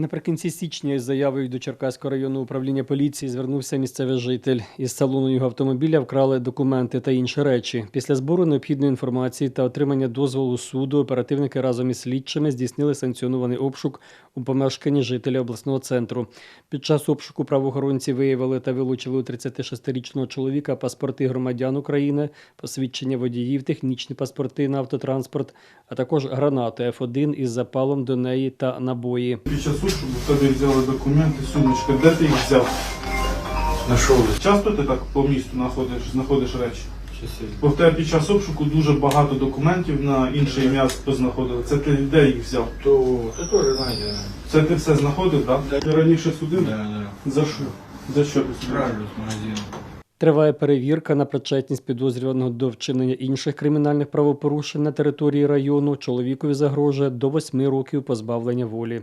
Наприкінці січня із заявою до Черкаського районного управління поліції звернувся місцевий житель. Із салону його автомобіля вкрали документи та інші речі. Після збору необхідної інформації та отримання дозволу суду оперативники разом із слідчими здійснили санкціонований обшук у помешканні жителя обласного центру. Під час обшуку правоохоронці виявили та вилучили у 36-річного чоловіка паспорти громадян України, посвідчення водіїв, технічні паспорти на автотранспорт, а також гранату F1 із запалом до неї та набої. Щоб в тебе взяли документи, сумочка, де ти їх взяв? Нашел Часто ти так по місту знаходиш, знаходиш речі? Бо в тебе під час обшуку дуже багато документів на інше ім'я познаходили. Це ти де їх взяв? То это тоже найдено. Це ти все знаходив, так? Да. Ти раніше судив? Да, да. За що? За що ти судив? Триває перевірка на причетність підозрюваного до вчинення інших кримінальних правопорушень на території району. Чоловікові загрожує до восьми років позбавлення волі.